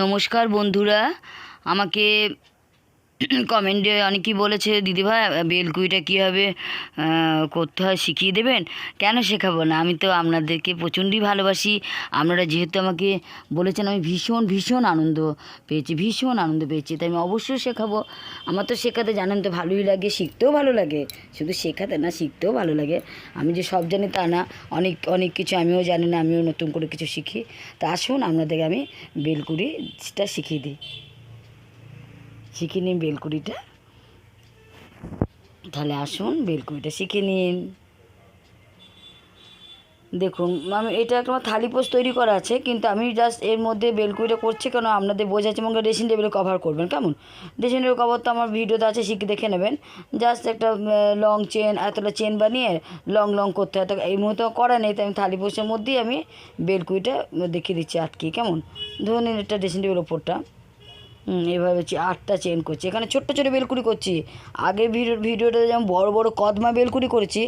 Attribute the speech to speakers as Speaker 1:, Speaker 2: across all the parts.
Speaker 1: নমস্কার বন্ধুরা আমাকে কমেন্টে অনেকেই বলেছে দিদিভাই বেলকুইটা কীভাবে করতে হয় শিখিয়ে দেবেন কেন শেখাবো না আমি তো আপনাদেরকে প্রচণ্ডই ভালোবাসি আপনারা যেহেতু আমাকে বলেছেন আমি ভীষণ ভীষণ আনন্দ পেয়েছি ভীষণ আনন্দ পেয়েছি তাই আমি অবশ্যই শেখাবো আমার তো শেখাতে জানেন তো ভালোই লাগে শিখতেও ভালো লাগে শুধু শেখাতে না শিখতেও ভালো লাগে আমি যে সব জানি তা না অনেক অনেক কিছু আমিও জানি না আমিও নতুন করে কিছু শিখি তা আসুন আপনাদেরকে আমি বেলকুড়িটা শিখিয়ে দিই শিখে নিন বেলকুড়িটা তাহলে আসুন বেলকুড়িটা শিখে নিন দেখুন আমি এটা একটা থালি পোস্ট তৈরি করা আছে কিন্তু আমি জাস্ট এর মধ্যে বেলকুড়িটা করছি কেন আপনাদের বোঝাচ্ছি এবং ড্রেসিং টেবিলে কভার করবেন কেমন ড্রেসিং টেবিল কভার তো আমার ভিডিওতে আছে শিখে দেখে নেবেন জাস্ট একটা লং চেন এতটা চেন বানিয়ে লং লং করতে হয় তো এই মুহূর্তে করা নেই তো আমি থালি পোস্টের মধ্যেই আমি বেলকুড়িটা দেখিয়ে দিচ্ছি আটকে কেমন ধরুন এটা ড্রেসিং টেবিল ওপরটা এভাবে আটটা চেন করছি এখানে ছোট্ট ছোটো বেলকুড়ি করছি আগে ভিডিও ভিডিওটাতে যেমন বড় বড় কদমা বেলকুড়ি করেছি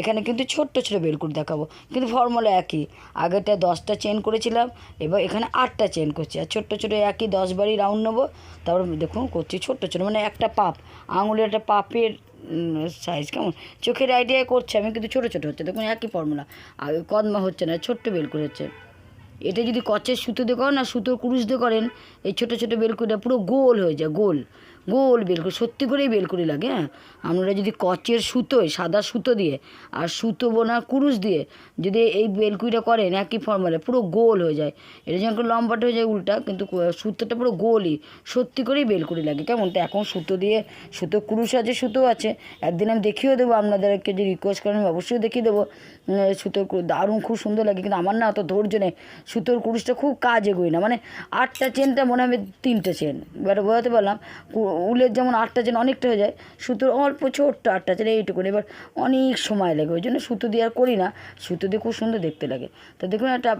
Speaker 1: এখানে কিন্তু ছোট্ট ছোটো বেলকুড়ি দেখাবো কিন্তু ফর্মুলা একই আগেটা দশটা চেন করেছিলাম এবার এখানে আটটা চেন করছি আর ছোট্ট ছোটো একই দশ রাউন্ড নেবো তারপর দেখুন করছি ছোট্ট ছোটো মানে একটা পাপ আঙুলের একটা পাপের সাইজ কেমন চোখের আইডিয়া করছে আমি কিন্তু ছোটো ছোটো হচ্ছে দেখুন একই ফর্মুলা আগে কদমা হচ্ছে না ছোট্ট বেলকুড়ি হচ্ছে এটা যদি কচের সুতো দিয়ে করেন আর সুতোর কুরুশ দিয়ে করেন এই ছোটো ছোটো বেলকুটা পুরো গোল হয়ে যায় গোল গোল বেলকুড়ি সত্যি করেই বেলকুড়ি লাগে হ্যাঁ আপনারা যদি কচের সুতোয় সাদা সুতো দিয়ে আর সুতো বোনা কুরুশ দিয়ে যদি এই বেলকুড়িটা করেন একই ফর্মালে পুরো গোল হয়ে যায় এটা যেমন লম্বাটা হয়ে যায় উল্টা কিন্তু সুতোটা পুরো গোলই সত্যি করেই বেলকুড়ি লাগে কেমন তো এখন সুতো দিয়ে সুতো কুরুশ আছে সুতো আছে একদিন আমি দেখিয়েও দেবো আপনাদেরকে যে রিকোয়েস্ট করেন আমি অবশ্যই দেখিয়ে দেবো সুতোর দারুণ খুব সুন্দর লাগে কিন্তু আমার না অত ধৈর্য নেই সুতোর কুরুশটা খুব কাজ এগোয় না মানে আটটা চেনটা মনে হবে তিনটে চেন এবার বোঝাতে পারলাম উলের যেমন আটটা চেন অনেকটা হয়ে যায় সুতোর অল্প ছোট্ট আটটা চেন এইটুকু এবার অনেক সময় লাগে ওই জন্য সুতো দিয়ে আর করি না সুতো দিয়ে খুব সুন্দর দেখতে লাগে তো দেখুন একটা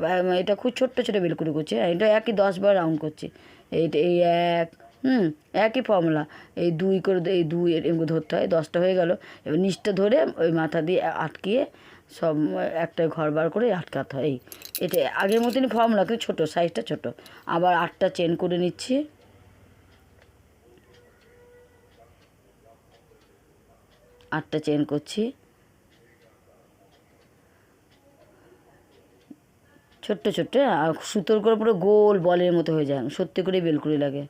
Speaker 1: এটা খুব ছোট্ট ছোটো বেলকুনি করছে হ্যাঁ, এটা একই দশবার রাউন্ড করছে এইটা এই এক হুম একই ফর্মুলা এই দুই করে এই দুই এরকম ধরতে হয় দশটা হয়ে গেল এবার নিচটা ধরে ওই মাথা দিয়ে আটকিয়ে সব একটা ঘর বার করে আটকাতে হয় এই এটা আগের মতনই ফর্মুলা কিন্তু ছোটো সাইজটা ছোটো আবার আটটা চেন করে নিচ্ছি আটটা চেন করছি ছোট্ট ছোট্ট আর সুতোর করে পুরো গোল বলের মতো হয়ে যায় সত্যি করে বেলকুড়ি লাগে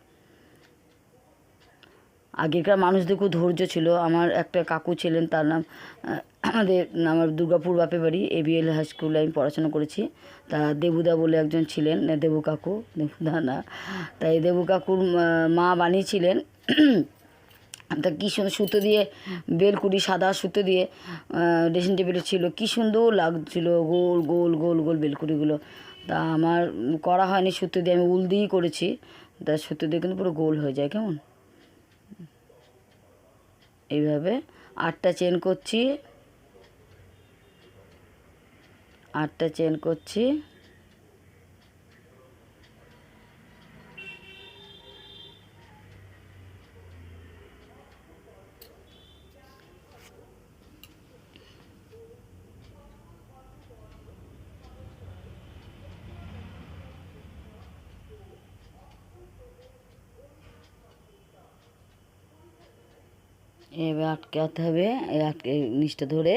Speaker 1: আগেকার মানুষদের খুব ধৈর্য ছিল আমার একটা কাকু ছিলেন তার নাম আমাদের আমার দুর্গাপুর বাপে বাড়ি এবিএল হাই স্কুলে আমি পড়াশোনা করেছি তা দেবুদা বলে একজন ছিলেন দেবু কাকু দেবুদা না তাই দেবু কাকুর মা বানিয়েছিলেন তা কী সুন্দর সুতো দিয়ে বেলকুড়ি সাদা সুতো দিয়ে ড্রেসিং টেবিল ছিল কী সুন্দর লাগছিল গোল গোল গোল গোল বেলকুড়িগুলো তা আমার করা হয়নি সুতো দিয়ে আমি উল দিয়েই করেছি তা সুতো দিয়ে কিন্তু পুরো গোল হয়ে যায় কেমন এইভাবে আটটা চেন করছি আটটা চেন করছি এবার আটকাতে হবে আটকে নিচটা ধরে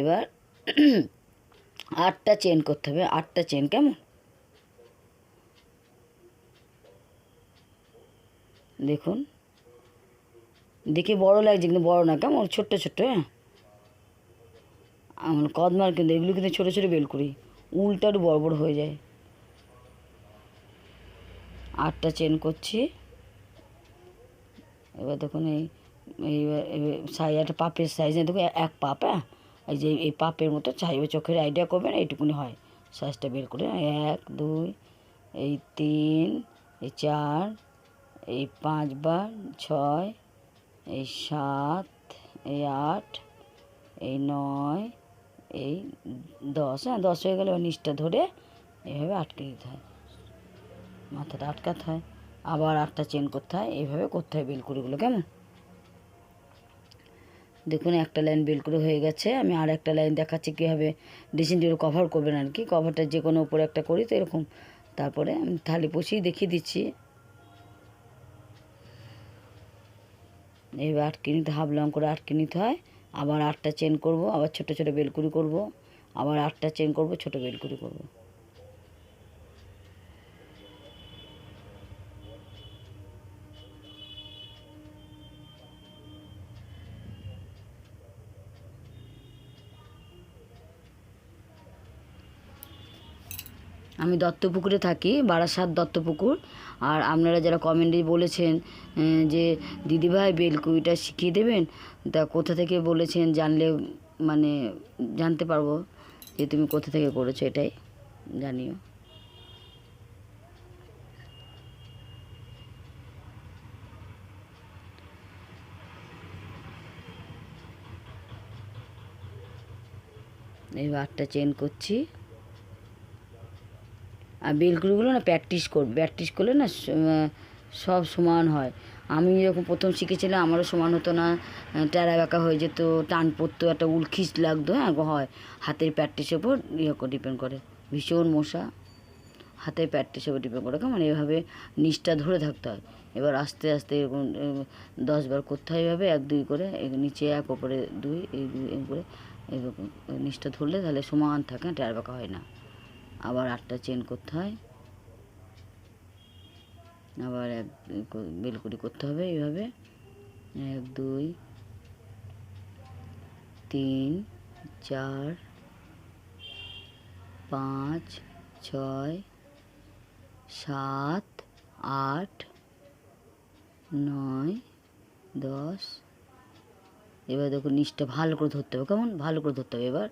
Speaker 1: এবার আটটা চেন করতে হবে আটটা চেন কেমন দেখুন দেখে বড় লাগছে কিন্তু বড় না কেমন ছোট্ট ছোট্ট হ্যাঁ আমার কদমার কিন্তু এগুলো কিন্তু ছোটো ছোটো বেল করি উল্টা একটু বড় বড় হয়ে যায় আটটা চেন করছি এবার দেখুন এই এই একটা পাপের সাইজ দেখো এক পাপ হ্যাঁ এই যে এই পাপের মতো চাইবে চোখের আইডিয়া করবেন এইটুকুনি হয় সাইজটা বের করে হ্যাঁ, এক দুই এই তিন এই চার এই পাঁচবার ছয় এই সাত এই আট এই নয় এই দশ হ্যাঁ দশ হয়ে গেলে নিচটা ধরে এভাবে আটকে দিতে হয় মাথাটা আটকাতে হয় আবার আটটা চেন করতে হয় এইভাবে করতে হয় বেলকুড়িগুলো কেমন দেখুন একটা লাইন বেল করে হয়ে গেছে আমি আর একটা লাইন দেখাচ্ছি কীভাবে ড্রেসিং কভার করবেন আর কি কভারটা যে কোনো উপরে একটা করি তো এরকম তারপরে আমি থালি পুষিয়ে দেখিয়ে দিচ্ছি এইভাবে আটকে নিতে হাফ লং করে আটকে নিতে হয় আবার আটটা চেন করব আবার ছোট ছোট বেলকুড়ি করব আবার আটটা চেন করব ছোট বেলকুড়ি করব আমি দত্তপুকুরে থাকি বারাসাত দত্তপুকুর আর আপনারা যারা কমেন্টে বলেছেন যে দিদিভাই বেলকুইটা শিখিয়ে দেবেন তা কোথা থেকে বলেছেন জানলে মানে জানতে পারবো যে তুমি কোথা থেকে করেছো এটাই জানিও এই বারটা চেন করছি আর বেলকুলগুলো না প্র্যাকটিস কর প্র্যাকটিস করলে না সব সমান হয় আমি যখন প্রথম শিখেছিলাম আমারও সমান হতো না ট্যারা বাঁকা হয়ে যেত টান পড়তো একটা উলখিস লাগতো হ্যাঁ হয় হাতের প্র্যাকটিসের উপর ইয়ে ডিপেন্ড করে ভীষণ মশা হাতের প্র্যাকটিসের উপর ডিপেন্ড করে কেমন এভাবে নিচটা ধরে থাকতে হয় এবার আস্তে আস্তে এরকম দশবার করতে হয় এভাবে এক দুই করে নিচে এক ওপরে দুই এই দুই করে এরকম নিচটা ধরলে তাহলে সমান থাকে ট্যার বাঁকা হয় না আবার আটটা চেন করতে হয় আবার এক বেলকুটি করতে হবে এইভাবে এক দুই তিন চার পাঁচ ছয় সাত আট নয় দশ এবার দেখুন নিচটা ভালো করে ধরতে হবে কেমন ভালো করে ধরতে হবে এবার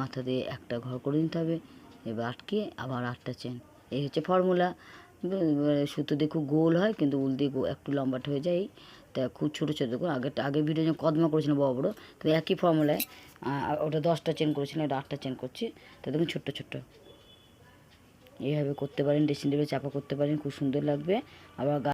Speaker 1: মাথা দিয়ে একটা ঘর করে নিতে হবে এবার আটকে আবার আটটা চেন এই হচ্ছে ফর্মুলা সুতো দিয়ে খুব গোল হয় কিন্তু উল দিয়ে একটু লম্বাট হয়ে যায় তা খুব ছোটো ছোটো দেখুন আগে আগে ভিডিও যখন কদমা করেছিলাম বড় বড়ো তো একই ফর্মুলায় ওটা দশটা চেন করেছিলাম ওটা আটটা চেন করছি তো দেখুন ছোট্ট ছোট্ট এইভাবে করতে পারেন ড্রেসিং টেবিলে চাপা করতে পারেন খুব সুন্দর লাগবে আবার